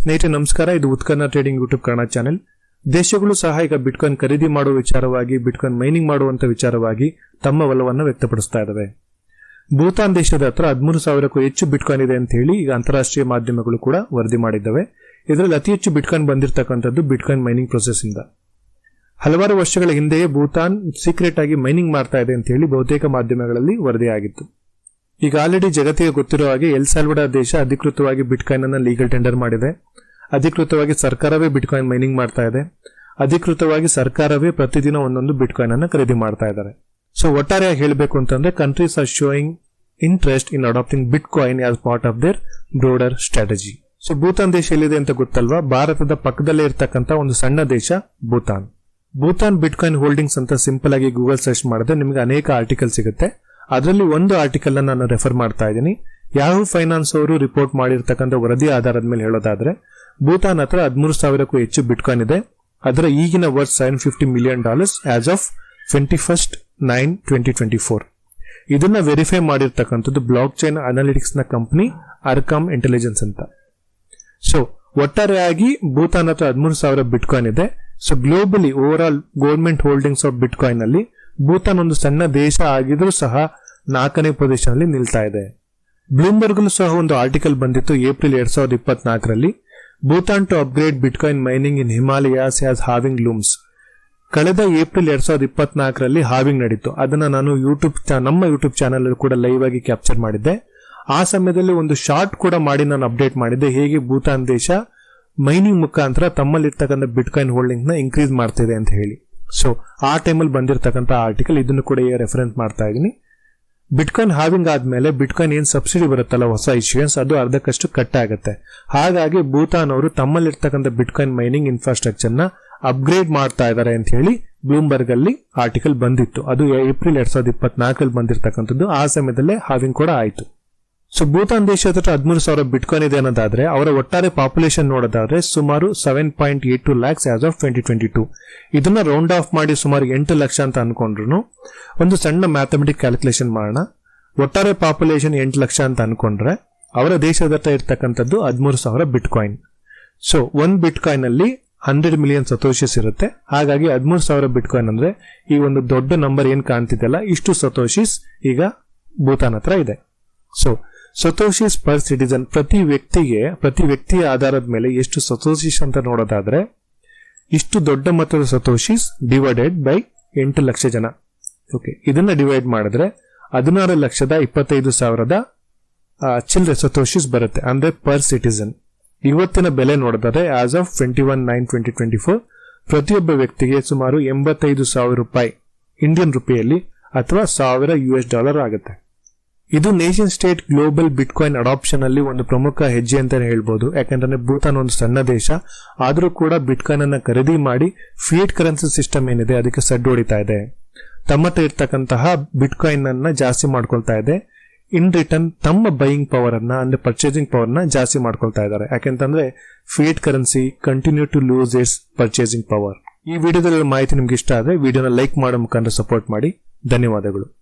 ಸ್ನೇಹಿತರೆ, ನಮಸ್ಕಾರ. ಇದು ಉತ್ಕನ್ನ ಟ್ರೇಡಿಂಗ್ ಯೂಟ್ಯೂಬ್ ಕನ್ನಡ ಚಾನೆಲ್ ದೇಶಗಳು ಸಹ ಈಗ ಬಿಟ್ಕಾಯಿನ್ ಖರೀದಿ ಮಾಡುವ ವಿಚಾರವಾಗಿ ಬಿಟ್ಕಾಯಿನ್ ಮೈನಿಂಗ್ ಮಾಡುವಂತ ವಿಚಾರವಾಗಿ ತಮ್ಮ ಒಲವನ್ನು ವ್ಯಕ್ತಪಡಿಸ್ತಾ ಇದ್ದಾವೆ. ಭೂತಾನ್ ದೇಶದ ಹತ್ರ ಹದಿಮೂರು ಸಾವಿರಕ್ಕೂ ಹೆಚ್ಚು ಬಿಟ್ಕಾಯಿನ್ ಇದೆ ಅಂತ ಹೇಳಿ ಈಗ ಅಂತಾರಾಷ್ಟ್ರೀಯ ಮಾಧ್ಯಮಗಳು ಕೂಡ ವರದಿ ಮಾಡಿದ್ದಾವೆ. ಇದರಲ್ಲಿ ಅತಿ ಹೆಚ್ಚು ಬಿಟ್ಕಾಯಿನ್ ಬಂದಿರತಕ್ಕಂಥದ್ದು ಬಿಟ್ಕಾಯಿನ್ ಮೈನಿಂಗ್ ಪ್ರೊಸೆಸ್ ಇಂದ. ಹಲವಾರು ವರ್ಷಗಳ ಹಿಂದೆಯೇ ಭೂತಾನ್ ಸೀಕ್ರೆಟ್ ಆಗಿ ಮೈನಿಂಗ್ ಮಾಡ್ತಾ ಇದೆ ಅಂತ ಹೇಳಿ ಬಹುತೇಕ ಮಾಧ್ಯಮಗಳಲ್ಲಿ ವರದಿಯಾಗಿತ್ತು. ಈಗ ಆಲ್ರೆಡಿ ಜಗತ್ತಿಗೆ ಗೊತ್ತಿರೋ ಹಾಗೆ ಎಲ್ ಸಾಲ್ವಡ ದೇಶ ಅಧಿಕೃತವಾಗಿ ಬಿಟ್ಕಾಯಿನ್ ಅನ್ನ ಲೀಗಲ್ ಟೆಂಡರ್ ಮಾಡಿದೆ. ಅಧಿಕೃತವಾಗಿ ಸರ್ಕಾರವೇ ಬಿಟ್ಕಾಯಿನ್ ಮೈನಿಂಗ್ ಮಾಡ್ತಾ ಇದೆ. ಅಧಿಕೃತವಾಗಿ ಸರ್ಕಾರವೇ ಪ್ರತಿದಿನ ಒಂದೊಂದು ಬಿಟ್ಕಾಯಿನ್ ಅನ್ನ ಖರೀದಿ ಮಾಡ್ತಾ ಇದ್ದಾರೆ. ಸೊ ಒಟ್ಟಾರೆಯಾಗಿ ಹೇಳಬೇಕು ಅಂತಂದ್ರೆ countries are showing interest in adopting bitcoin as part of their broader strategy so Bhutan ದೇಶ ಎಲ್ಲಿದೆ ಅಂತ ಗೊತ್ತಲ್ವಾ? ಭಾರತದ ಪಕ್ಕದಲ್ಲೇ ಇರತಕ್ಕಂತ ಒಂದು ಸಣ್ಣ ದೇಶ ಭೂತಾನ್. ಭೂತಾನ್ ಬಿಟ್ಕಾಯಿನ್ ಹೋಲ್ಡಿಂಗ್ಸ್ ಅಂತ ಸಿಂಪಲ್ ಆಗಿ ಗೂಗಲ್ ಸರ್ಚ್ ಮಾಡಿದ್ರೆ ನಿಮಗೆ ಅನೇಕ ಆರ್ಟಿಕಲ್ ಸಿಗುತ್ತೆ. ಅದರಲ್ಲಿ ಒಂದು ಆರ್ಟಿಕಲ್ ನಾನು ರೆಫರ್ ಮಾಡ್ತಾ ಇದ್ದೀನಿ. ಯಾಹೂ ಫೈನಾನ್ಸ್ ಅವರು ರಿಪೋರ್ಟ್ ಮಾಡಿರ್ತಕ್ಕಂಥ ವರದಿ ಆಧಾರದ ಮೇಲೆ ಹೇಳೋದಾದ್ರೆ, ಭೂತಾನ್ ಹತ್ರ ಹದಿಮೂರು ಸಾವಿರಕ್ಕೂ ಹೆಚ್ಚು ಬಿಟ್ಕಾಯಿನ್ ಇದೆ. ಅದರ ಈಗಿನ worth seven fifty million dollars as of twenty first nine twenty twenty four ಇದನ್ನ ವೆರಿಫೈ ಮಾಡಿರ್ತಕ್ಕಂಥದ್ದು ಬ್ಲಾಕ್ ಚೈನ್ ಅನಾಲಿಟಿಕ್ಸ್ನ ಕಂಪನಿ ಅರ್ಕಾಮ್ ಇಂಟೆಲಿಜೆನ್ಸ್ ಅಂತ. ಸೊ ಒಟ್ಟಾರೆಯಾಗಿ ಭೂತಾನ್ ಹತ್ರ ಹದಿಮೂರು ಸಾವಿರ ಬಿಟ್ಕಾಯಿನ್ ಇದೆ. So globally overall government holdings of bitcoin ಅಲ್ಲಿ ಭೂತಾನ್ ಒಂದು ಸಣ್ಣ ದೇಶ ಆಗಿದ್ರೂ ಸಹ ನಾಲ್ಕನೇ ಪ್ರದೇಶದಲ್ಲಿ ನಿಲ್ತಾ ಇದೆ. ಬ್ಲೂಮ್ಬರ್ಗ್ ಸಹ ಒಂದು ಆರ್ಟಿಕಲ್ ಬಂದಿತ್ತು ಏಪ್ರಿಲ್ ಎರಡ್ ಸಾವಿರದ ಇಪ್ಪತ್ನಾಲ್ಕರಲ್ಲಿ. Bhutan to upgrade bitcoin mining in Himalayas as halving looms. ಕಳೆದ ಏಪ್ರಿಲ್ ಎರಡ್ ಸಾವಿರದ ಇಪ್ಪತ್ನಾಲ್ಕರಲ್ಲಿ ಹಾವಿಂಗ್ ನಡೀತು. ಅದನ್ನ ನಾನು ಯೂಟ್ಯೂಬ್ ನಮ್ಮ ಯೂಟ್ಯೂಬ್ ಚಾನಲ್ ಕೂಡ ಲೈವ್ ಆಗಿ ಕ್ಯಾಪ್ಚರ್ ಮಾಡಿದ್ದೆ. ಆ ಸಮಯದಲ್ಲಿ ಒಂದು ಶಾರ್ಟ್ ಕೂಡ ಮಾಡಿ ನಾನು ಅಪ್ಡೇಟ್ ಮಾಡಿದ್ದೆ. ಹೇಗೆ ಭೂತಾನ್ ದೇಶ ಮೈನಿಂಗ್ ಮುಖಾಂತರ ತಮ್ಮಲ್ಲಿರ್ತಕ್ಕಂಥ ಬಿಟ್ಕಾಯಿನ್ ಹೋಲ್ಡಿಂಗ್ನ ಇನ್ಕ್ರೀಸ್ ಮಾಡ್ತಿದೆ ಅಂತ ಹೇಳಿ. ಸೊ ಆ ಟೈಮಲ್ಲಿ ಬಂದಿರತಕ್ಕಂಥ ಆರ್ಟಿಕಲ್ ಇದನ್ನು ಕೂಡ ರೆಫರೆನ್ಸ್ ಮಾಡ್ತಾ ಇದ್ದೀನಿ. ಬಿಟ್ಕಾಯಿನ್ ಹಾವಿಂಗ್ ಆದಮೇಲೆ ಬಿಟ್ಕಾಯಿನ್ ಏನು ಸಬ್ಸಿಡಿ ಬರುತ್ತಲ್ಲ ಹೊಸ ಇಶ್ಯೂಯನ್ಸ್ ಅದು ಅರ್ಧಕ್ಕಷ್ಟು ಕಟ್ ಆಗುತ್ತೆ. ಹಾಗಾಗಿ ಭೂತಾನ್ ಅವರು ತಮ್ಮಲ್ಲಿರ್ತಕ್ಕಂಥ ಬಿಟ್ಕಾಯಿನ್ ಮೈನಿಂಗ್ ಇನ್ಫ್ರಾಸ್ಟ್ರಕ್ಚರ್ನ ಅಪ್ಗ್ರೇಡ್ ಮಾಡ್ತಾ ಇದ್ದಾರೆ ಅಂತ ಹೇಳಿ ಬ್ಲೂಮ್ಬರ್ಗ್ ಅಲ್ಲಿ ಆರ್ಟಿಕಲ್ ಬಂದಿತ್ತು. ಅದು ಏಪ್ರಿಲ್ ಎರಡ್ ಸಾವಿರದ ಇಪ್ಪತ್ನಾಲ್ಕಲ್ಲಿ ಬಂದಿರತಕ್ಕಂಥದ್ದು. ಆ ಸಮಯದಲ್ಲೇ ಹಾವಿಂಗ್ ಕೂಡ ಆಯಿತು. ಸೊ ಭೂತಾನ್ ದೇಶದ ಹತ್ರ ಹದಿಮೂರು ಸಾವಿರ ಬಿಟ್ಕಾಯಿನ್ ಇದೆ ಅನ್ನೋದಾದ್ರೆ, ಅವರ ಒಟ್ಟಾರೆ ಪಾಪ್ಯುಲೇಷನ್ ನೋಡೋದಾದ್ರೆ ಸುಮಾರು seven point eight two lakhs as of twenty twenty two ಇದನ್ನ ರೌಂಡ್ ಆಫ್ ಮಾಡಿ ಸುಮಾರು ಎಂಟು ಲಕ್ಷ ಅಂತ ಅನ್ಕೊಂಡ್ರು ಒಂದು ಸಣ್ಣ ಮ್ಯಾಥಮೆಟಿಕ್ ಕ್ಯಾಲ್ಕುಲೇಷನ್ ಮಾಡೋಣ. ಒಟ್ಟಾರೆ ಪಾಪ್ಯುಲೇಷನ್ ಎಂಟು ಲಕ್ಷ ಅಂತ ಅನ್ಕೊಂಡ್ರೆ, ಅವರ ದೇಶದ ಹತ್ರ ಇರ್ತಕ್ಕಂಥದ್ದು ಹದಿಮೂರು ಸಾವಿರ ಬಿಟ್ಕಾಯಿನ್ ಸೊ ಒಂದ್ ಬಿಟ್ಕಾಯಿನ್ ಅಲ್ಲಿ ಹಂಡ್ರೆಡ್ ಮಿಲಿಯನ್ ಸತೋಷಸ್ ಇರುತ್ತೆ. ಹಾಗಾಗಿ ಹದಿಮೂರು ಸಾವಿರ ಬಿಟ್ಕಾಯಿನ್ ಅಂದ್ರೆ ಈ ಒಂದು ದೊಡ್ಡ ನಂಬರ್ ಏನ್ ಕಾಣ್ತಿದೆಯಲ್ಲ, ಇಷ್ಟು ಸತೋಷಿಸ್ ಈಗ ಭೂತಾನ್ ಹತ್ರ ಇದೆ. ಸೊ ಸತೋಷಿಸ್ ಪರ್ ಸಿಟಿಸನ್ ಪ್ರತಿ ವ್ಯಕ್ತಿಗೆ, ಪ್ರತಿ ವ್ಯಕ್ತಿಯ ಆಧಾರದ ಮೇಲೆ ಎಷ್ಟು ಸತೋಶಿಸ್ ಅಂತ ನೋಡೋದಾದ್ರೆ, ಇಷ್ಟು ದೊಡ್ಡ ಮೊತ್ತದ ಸತೋಶಿಸ್ ಡಿವೈಡೆಡ್ ಬೈ ಎಂಟು ಲಕ್ಷ ಜನ. ಓಕೆ, ಇದನ್ನ ಡಿವೈಡ್ ಮಾಡಿದ್ರೆ ಹದಿನಾರು ಲಕ್ಷದ ಇಪ್ಪತ್ತೈದು ಸಾವಿರದ ಚಿಲ್ಲರೆ ಸತೋಶಿಸ್ ಬರುತ್ತೆ. ಅಂದ್ರೆ ಪರ್ ಸಿಟಿಸನ್ ಇವತ್ತಿನ ಬೆಲೆ ನೋಡಿದರೆ as of twenty one nine twenty twenty four ಪ್ರತಿಯೊಬ್ಬ ವ್ಯಕ್ತಿಗೆ ಸುಮಾರು ಎಂಬತ್ತೈದು ಸಾವಿರ ರೂಪಾಯಿ ಇಂಡಿಯನ್ ರುಪಿಯಲ್ಲಿ ಅಥವಾ ಸಾವಿರ ಯು ಎಸ್ ಡಾಲರ್ ಆಗುತ್ತೆ. ಇದು nation state global bitcoin adoption ಅಲ್ಲಿ ಒಂದು ಪ್ರಮುಖ ಹೆಜ್ಜೆ ಅಂತಾನೆ ಹೇಳ್ಬೋದು. ಯಾಕಂದ್ರೆ ಭೂತಾನ್ ಒಂದು ಸಣ್ಣ ದೇಶ. ಆದರೂ ಕೂಡ ಬಿಟ್ಕಾಯಿನ್ ಅನ್ನ ಖರೀದಿ ಮಾಡಿ ಫಿಯೇಟ್ ಕರೆನ್ಸಿ ಸಿಸ್ಟಮ್ ಏನಿದೆ, ಅದಕ್ಕೆ ಸಡ್ಡು ಹೊಡಿತಾ ಇದೆ. ತಮ್ಮತ್ತ ಇರ್ತಕ್ಕಂತಹ ಬಿಟ್ಕಾಯಿನ್ ಅನ್ನ ಜಾಸ್ತಿ ಮಾಡ್ಕೊಳ್ತಾ ಇದೆ. ಇನ್ ರಿಟರ್ನ್ ತಮ್ಮ ಬೈಯಿಂಗ್ ಪವರ್ ಅನ್ನ, ಅಂದ್ರೆ ಪರ್ಚೇಸಿಂಗ್ ಪವರ್ನ ಜಾಸ್ತಿ ಮಾಡ್ಕೊಳ್ತಾ ಇದ್ದಾರೆ. ಯಾಕೆಂತಂದ್ರೆ fiat currency continue to lose its purchasing power ಈ ವಿಡಿಯೋದಲ್ಲಿ ಮಾಹಿತಿ ನಿಮ್ಗೆ ಇಷ್ಟ ಆದ್ರೆ ವಿಡಿಯೋನ ಲೈಕ್ ಮಾಡೋ ಮುಖಾಂತರ ಸಪೋರ್ಟ್ ಮಾಡಿ. ಧನ್ಯವಾದಗಳು.